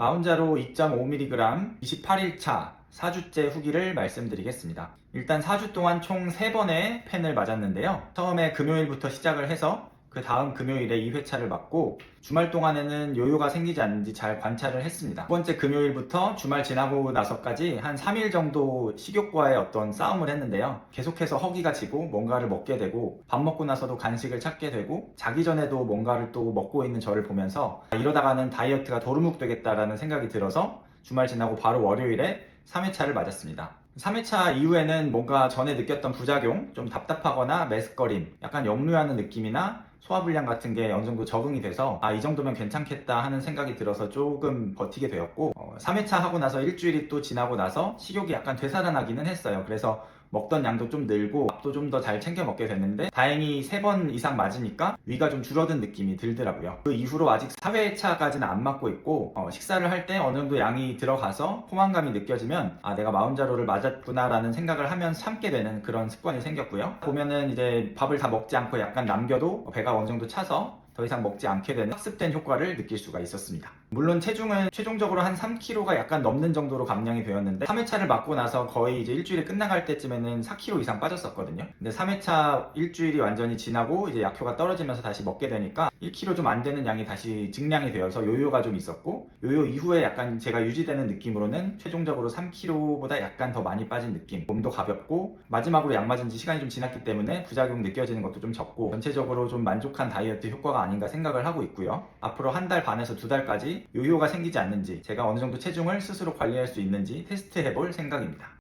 마운자로 2.5mg 28일차 4주째 후기를 말씀드리겠습니다. 일단 4주 동안 총 3번의 펜을 맞았는데요. 처음에 금요일부터 시작을 해서 그 다음 금요일에 2회차를 맞고 주말 동안에는 요요가 생기지 않는지 잘 관찰을 했습니다. 두 번째 금요일부터 주말 지나고 나서까지 한 3일 정도 식욕과의 어떤 싸움을 했는데요. 계속해서 허기가 지고 뭔가를 먹게 되고 밥 먹고 나서도 간식을 찾게 되고 자기 전에도 뭔가를 또 먹고 있는 저를 보면서 아, 이러다가는 다이어트가 도루묵 되겠다라는 생각이 들어서 주말 지나고 바로 월요일에 3회차를 맞았습니다. 3회차 이후에는 뭔가 전에 느꼈던 부작용, 좀 답답하거나 메스꺼림, 약간 역류하는 느낌이나 소화불량 같은 게 어느 정도 적응이 돼서 아, 이 정도면 괜찮겠다 하는 생각이 들어서 조금 버티게 되었고 3회차 하고 나서 일주일이 또 지나고 나서 식욕이 약간 되살아나기는 했어요. 그래서 먹던 양도 좀 늘고 밥도 좀 더 잘 챙겨 먹게 됐는데 다행히 3번 이상 맞으니까 위가 좀 줄어든 느낌이 들더라고요. 그 이후로 아직 4회차까지는 안 맞고 있고 어, 식사를 할 때 어느 정도 양이 들어가서 포만감이 느껴지면 아 내가 마운자로를 맞았구나라는 생각을 하면 참게 되는 그런 습관이 생겼고요. 보면은 이제 밥을 다 먹지 않고 약간 남겨도 배가 어느 정도 차서 더 이상 먹지 않게 되는 학습된 효과를 느낄 수가 있었습니다. 물론 체중은 최종적으로 한 3kg가 약간 넘는 정도로 감량이 되었는데 3회차를 맞고 나서 거의 이제 일주일이 끝나갈 때쯤에는 4kg 이상 빠졌었거든요. 근데 3회차 일주일이 완전히 지나고 이제 약효가 떨어지면서 다시 먹게 되니까 1kg 좀 안 되는 양이 다시 증량이 되어서 요요가 좀 있었고 요요 이후에 약간 제가 유지되는 느낌으로는 최종적으로 3kg보다 약간 더 많이 빠진 느낌. 몸도 가볍고 마지막으로 약 맞은 지 시간이 좀 지났기 때문에 부작용 느껴지는 것도 좀 적고 전체적으로 좀 만족한 다이어트 효과가 아닌가 생각을 하고 있고요. 앞으로 한 달 반에서 두 달까지 요요가 생기지 않는지 제가 어느 정도 체중을 스스로 관리할 수 있는지 테스트 해 볼 생각입니다.